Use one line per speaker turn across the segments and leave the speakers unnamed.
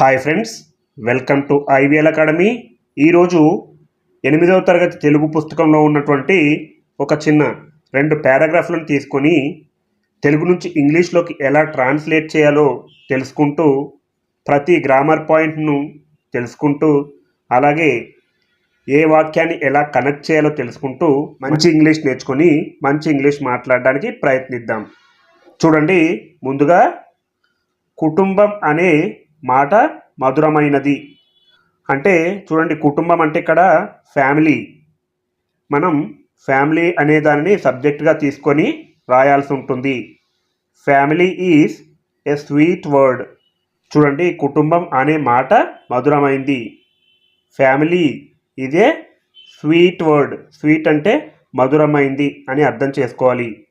Hi friends welcome to IVL academy. ఈరోజు ఎనిమిదవ తరగతి తెలుగు పుస్తకంలో ఉన్నటువంటి ఒక చిన్న రెండు పారాగ్రాఫ్లను తీసుకొని తెలుగు నుంచి ఇంగ్లీష్లోకి ఎలా ట్రాన్స్లేట్ చేయాలో తెలుసుకుంటూ ప్రతి గ్రామర్ పాయింట్ను తెలుసుకుంటూ అలాగే ఏ వాక్యాన్ని ఎలా కనెక్ట్ చేయాలో తెలుసుకుంటూ మంచి ఇంగ్లీష్ నేర్చుకొని మంచి ఇంగ్లీష్ మాట్లాడడానికి ప్రయత్నిద్దాం. చూడండి ముందుగా కుటుంబం అనే మాట మధురమైనది. అంటే చూడండి కుటుంబం అంటే ఇక్కడ ఫ్యామిలీ. మనం ఫ్యామిలీ అనే దానిని సబ్జెక్ట్గా తీసుకొని రాయాల్సి ఉంటుంది. Family is a sweet word. చూడండి కుటుంబం అనే మాట మధురమైంది. ఫ్యామిలీ ఇదే స్వీట్ వర్డ్. స్వీట్ అంటే మధురమైంది అని అర్థం చేసుకోవాలి.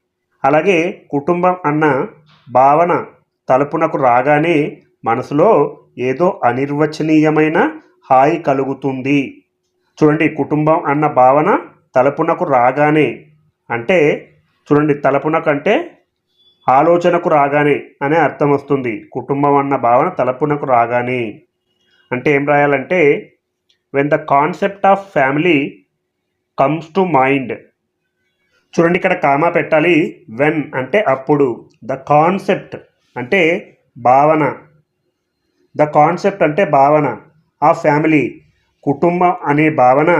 అలాగే కుటుంబం అన్న భావన తలుపునకు రాగానే మనసులో ఏదో అనిర్వచనీయమైన హాయి కలుగుతుంది. చూడండి కుటుంబం అన్న భావన తలుపునకు రాగానే అంటే చూడండి తలుపునకు అంటే ఆలోచనకు రాగానే అనే అర్థం వస్తుంది. కుటుంబం అన్న భావన తలుపునకు రాగానే. అంటే ఏం రాయాలంటే when the concept of family comes to mind చూడండి ఇక్కడ కామా పెట్టాలి వెన్ అంటే అప్పుడు. ద కాన్సెప్ట్ అంటే భావన. ద కాన్సెప్ట్ అంటే భావన. ఆ ఫ్యామిలీ కుటుంబం అనే భావన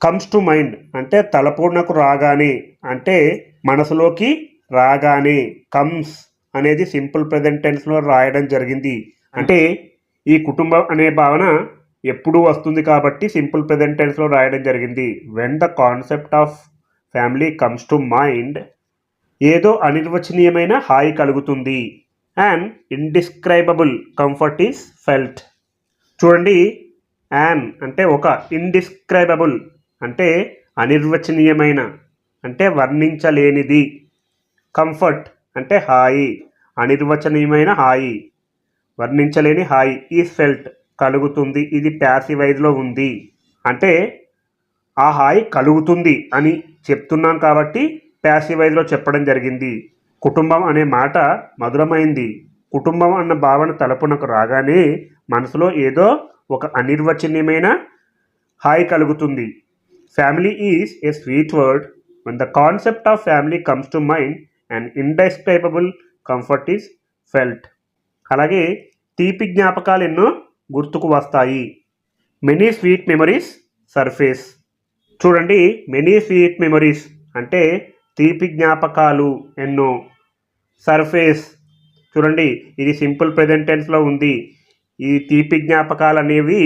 కమ్స్ టు మైండ్ అంటే తలపూర్ణకు రాగానే అంటే మనసులోకి రాగానే కమ్స్ అనేది సింపుల్ ప్రజెంట్ టెన్స్లో రాయడం జరిగింది. అంటే ఈ కుటుంబం అనే భావన ఎప్పుడు వస్తుంది కాబట్టి సింపుల్ ప్రజెంట్ టెన్స్లో రాయడం జరిగింది. When the concept of family comes to mind ఏదో అనిర్వచనీయమైన హాయి కలుగుతుంది. And indescribable comfort is felt చూడండి యాన్ అంటే ఒక ఇండిస్క్రైబబుల్ అంటే అనిర్వచనీయమైన అంటే వర్ణించలేనిది. కంఫర్ట్ అంటే హాయి అనిర్వచనీయమైన హాయి వర్ణించలేని హాయి ఈ ఫెల్ట్ కలుగుతుంది ఇది ప్యాసివైజ్లో ఉంది. అంటే ఆ హాయి కలుగుతుంది అని చెప్తున్నాం కాబట్టి ప్యాసివైజ్లో చెప్పడం జరిగింది. కుటుంబం అనే మాట మధురమైంది. కుటుంబం అన్న భావన తలపునకు రాగానే మనసులో ఏదో ఒక అనిర్వచనీయమైన హాయి కలుగుతుంది. Family is a sweet word when the concept of family comes to mind and indescribable comfort is felt అలాగే తీపి జ్ఞాపకాలు ఎన్నో గుర్తుకు వస్తాయి. మెనీ స్వీట్ మెమరీస్ సర్ఫేస్ చూడండి మెనీ స్వీట్ మెమరీస్ అంటే తీపి జ్ఞాపకాలు ఎన్నో. సర్ఫేస్. చూడండి ఇది సింపుల్ ప్రెజెంటెన్స్లో ఉంది. ఈ తీపి జ్ఞాపకాలు అనేవి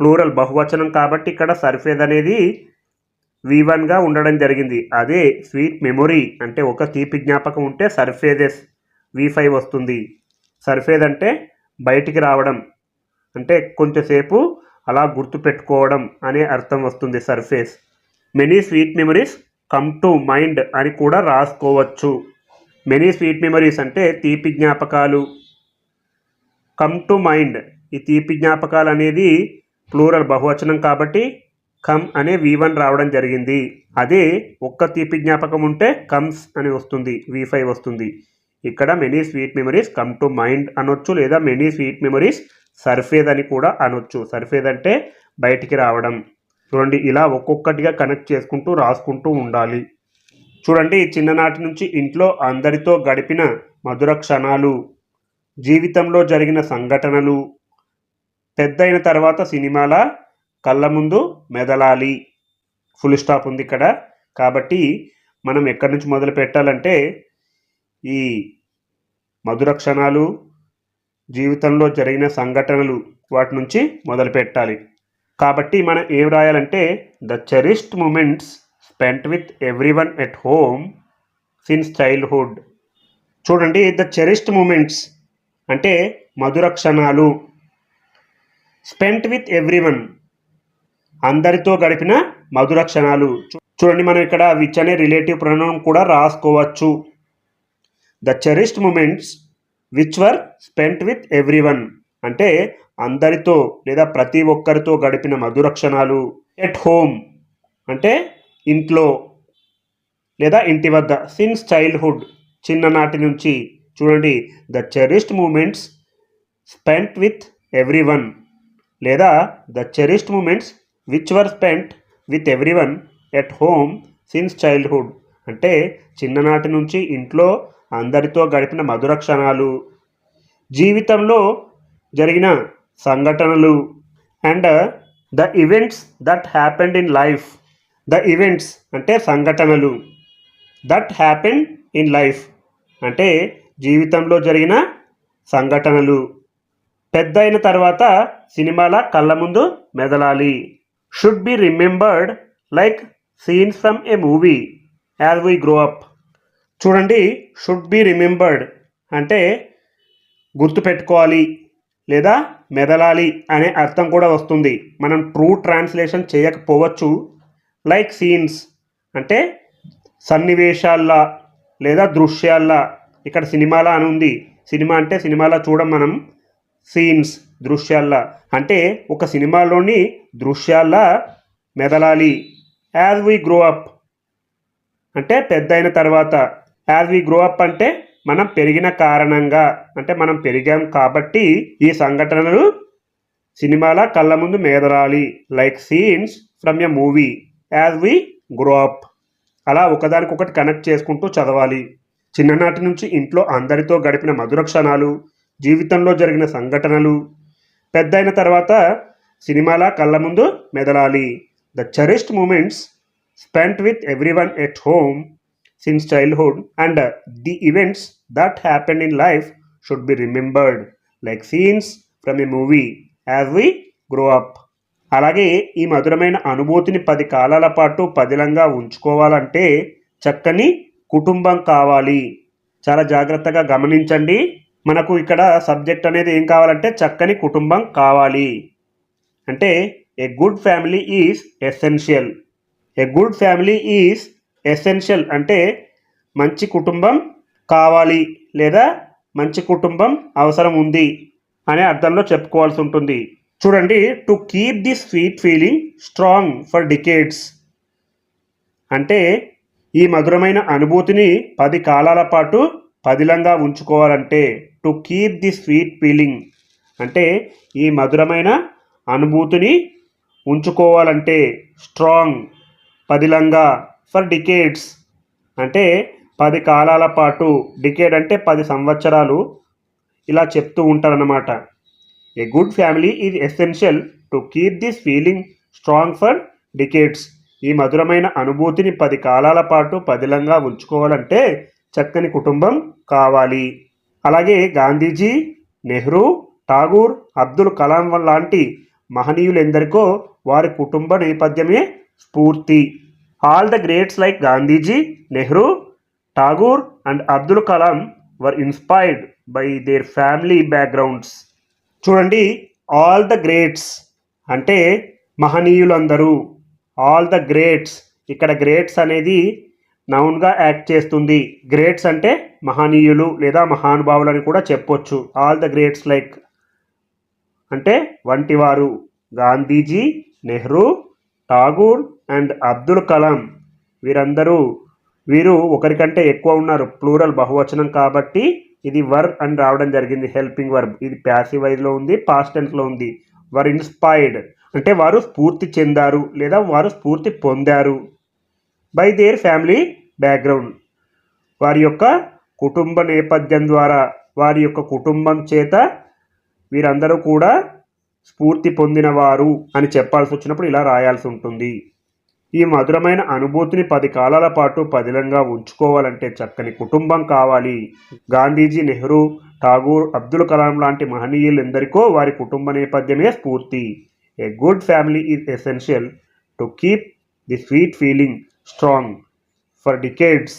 ప్లూరల్ బహువచనం కాబట్టి ఇక్కడ సర్ఫేస్ అనేది వి వన్గా ఉండడం జరిగింది. అదే స్వీట్ మెమొరీ అంటే ఒక తీపి జ్ఞాపకం ఉంటే సర్ఫేజెస్ వి ఫైవ్ వస్తుంది. సర్ఫేజ్ అంటే బయటికి రావడం అంటే కొంచెంసేపు అలా గుర్తుపెట్టుకోవడం అనే అర్థం వస్తుంది surface. Many sweet memories come to mind అని కూడా రాసుకోవచ్చు. మెనీ స్వీట్ మెమరీస్ అంటే తీపి జ్ఞాపకాలు. కమ్ టు మైండ్ ఈ తీపి జ్ఞాపకాలు అనేది ప్లూరల్ బహువచనం కాబట్టి కమ్ అనే వి వన్ రావడం జరిగింది. అదే ఒక్క తీపి జ్ఞాపకం ఉంటే కమ్స్ అని వస్తుంది వి ఫైవ్ వస్తుంది. ఇక్కడ many sweet memories come to mind అనొచ్చు లేదా మెనీ స్వీట్ మెమరీస్ సర్ఫేద్ అని కూడా అనొచ్చు. సర్ఫేద్ అంటే బయటికి రావడం. చూడండి ఇలా ఒక్కొక్కటిగా కనెక్ట్ చేసుకుంటూ రాసుకుంటూ ఉండాలి. చూడండి చిన్ననాటి నుంచి ఇంట్లో అందరితో గడిపిన మధుర క్షణాలు జీవితంలో జరిగిన సంఘటనలు పెద్దయిన తర్వాత సినిమాల కళ్ళ ముందు మెదలాలి. ఫుల్ స్టాప్ ఉంది ఇక్కడ. కాబట్టి మనం ఎక్కడి నుంచి మొదలు పెట్టాలంటే ఈ మధుర క్షణాలు జీవితంలో జరిగిన సంఘటనలు వాటి నుంచి మొదలు పెట్టాలి. కాబట్టి మనం ఏం రాయాలంటే the cherished moments spent with everyone at home since childhood చూడండి ద చెరిస్ట్ మూమెంట్స్ అంటే మధుర క్షణాలు. స్పెంట్ విత్ ఎవ్రీ వన్ అందరితో గడిపిన మధుర క్షణాలు. చూ- చూడండి మనం ఇక్కడ విచ్ అనే రిలేటివ్ ప్రణం కూడా రాసుకోవచ్చు. The cherished moments which were spent with everyone అంటే అందరితో లేదా ప్రతి ఒక్కరితో గడిపిన మధుర క్షణాలు. ఎట్ హోమ్ అంటే ఇంట్లో లేదా ఇంటి వద్ద సిన్స్ చైల్డ్హుడ్ చిన్ననాటి నుంచి చూడండి the cherished moments spent with everyone లేదా the cherished moments which were spent with everyone at home since childhood అంటే చిన్ననాటి నుంచి ఇంట్లో అందరితో గడిపిన మధుర క్షణాలు జీవితంలో జరిగిన సంఘటనలు and the events that happened in life the events అంటే సంఘటనలు దట్ హ్యాపెన్ ఇన్ లైఫ్ అంటే జీవితంలో జరిగిన సంఘటనలు. పెద్ద అయిన తర్వాత సినిమాల కళ్ళ ముందు మెదలాలి. Should be remembered like scenes from a movie as we grow up చూడండి షుడ్ బి రిమెంబర్డ్ అంటే గుర్తుపెట్టుకోవాలి లేదా మెదలాలి అనే అర్థం కూడా వస్తుంది. మనం ట్రూ ట్రాన్స్లేషన్ చేయకపోవచ్చు. Like scenes. అంటే సన్నివేశాల్లా లేదా దృశ్యాల్లా ఇక్కడ సినిమాలా అని ఉంది. సినిమా అంటే సినిమాలా చూడం మనం. సీన్స్ దృశ్యాల్లా. అంటే ఒక సినిమాలోని దృశ్యాల్లా మెదలాలి. As we grow up. అంటే పెద్ద అయిన తర్వాత. యాజ్ వీ గ్రో అప్ అంటే మనం పెరిగిన కారణంగా. అంటే మనం పెరిగాం కాబట్టి ఈ సంఘటనలు సినిమాల కళ్ళ ముందు మెదలాలి. Like scenes from a movie. As we grow up అలా ఒకదానికొకటి కనెక్ట్ చేసుకుంటూ చదవాలి. చిన్ననాటి నుంచి ఇంట్లో అందరితో గడిపిన మధుర క్షణాలు జీవితంలో జరిగిన సంఘటనలు. పెద్దయిన తర్వాత సినిమాలా కళ్ళ ముందు మెదలాలి. The cherished moments spent with everyone at home since childhood and the events that happen in life should be remembered like scenes from a movie as we grow up అలాగే ఈ మధురమైన అనుభూతిని పది కాలాల పాటు పదిలంగా ఉంచుకోవాలంటే చక్కని కుటుంబం కావాలి. చాలా జాగ్రత్తగా గమనించండి. మనకు ఇక్కడ సబ్జెక్ట్ అనేది ఏం కావాలంటే చక్కని కుటుంబం కావాలి. అంటే a good family is essential a good family is essential అంటే మంచి కుటుంబం కావాలి లేదా మంచి కుటుంబం అవసరం ఉంది అనే అర్థంలో చెప్పుకోవాల్సి ఉంటుంది. చూడండి to keep the sweet feeling strong for decades అంటే ఈ మధురమైన అనుభూతిని పది కాలాల పాటు పదిలంగా ఉంచుకోవాలంటే to keep the sweet feeling అంటే ఈ మధురమైన అనుభూతిని ఉంచుకోవాలంటే స్ట్రాంగ్ పదిలంగా ఫర్ డికేట్స్ అంటే పది కాలాల పాటు డికేడ్ అంటే పది సంవత్సరాలు ఇలా చెప్తూ ఉంటారన్నమాట. A good family is essential to keep this feeling strong for decades ఈ మధురమైన అనుభూతిని పది కాలాల పాటు పదిలంగా ఉంచుకోవాలంటే చక్కని కుటుంబం కావాలి. అలాగే గాంధీజీ నెహ్రూ ఠాగూర్ అబ్దుల్ కలాం లాంటి మహనీయులెందరికో వారి కుటుంబ నేపథ్యమే స్ఫూర్తి. All the greats like Gandhiji Nehru Tagore and Abdul Kalam were inspired by their family backgrounds చూడండి ఆల్ ద గ్రేట్స్ అంటే మహనీయులందరూ ఆల్ ద గ్రేట్స్ ఇక్కడ గ్రేట్స్ అనేది నౌన్గా యాక్ట్ చేస్తుంది. గ్రేట్స్ అంటే మహనీయులు లేదా మహానుభావులు అని కూడా చెప్పొచ్చు. ఆల్ ద గ్రేట్స్ లైక్ అంటే వంటివారు గాంధీజీ నెహ్రూ ఠాగూర్ అండ్ అబ్దుల్ కలాం. వీరందరూ వీరు ఒకరికంటే ఎక్కువ ఉన్నారు ప్లూరల్ బహువచనం కాబట్టి ఇది వర్ అని రావడం జరిగింది. Helping verb. ఇది ప్యాసివ్ వైజ్లో ఉంది పాస్ట్ టెన్స్లో ఉంది. వర్ ఇన్స్పైర్డ్ అంటే వారు స్ఫూర్తి చెందారు లేదా వారు స్ఫూర్తి పొందారు బై దేర్ ఫ్యామిలీ బ్యాక్గ్రౌండ్ వారి యొక్క కుటుంబ నేపథ్యం ద్వారా వారి యొక్క కుటుంబం చేత వీరందరూ కూడా స్ఫూర్తి పొందినవారు అని చెప్పాల్సి వచ్చినప్పుడు ఇలా రాయాల్సి ఉంటుంది. ఈ మధురమైన అనుభూతిని పది కాలాల పాటు పదిలంగా ఉంచుకోవాలంటే చక్కని కుటుంబం కావాలి. గాంధీజీ నెహ్రూ ఠాగూర్ అబ్దుల్ కలాం లాంటి మహనీయులు ఎందరికో వారి కుటుంబ నేపథ్యమే స్ఫూర్తి. A good family is essential to keep the sweet feeling strong for decades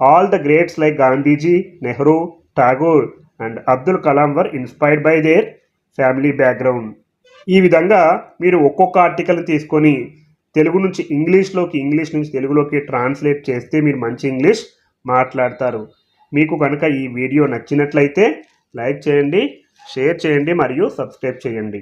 all the greats like Gandhiji Nehru Tagore and Abdul Kalam were inspired by their family background ఈ విధంగా మీరు ఒక్కొక్క ఆర్టికల్ తీసుకొని తెలుగు నుంచి ఇంగ్లీష్లోకి ఇంగ్లీష్ నుంచి తెలుగులోకి translate చేస్తే మీరు మంచి ఇంగ్లీష్ మాట్లాడతారు. మీకు కనుక ఈ వీడియో నచ్చినట్లయితే లైక్ చేయండి షేర్ చేయండి మరియు సబ్స్క్రైబ్ చేయండి.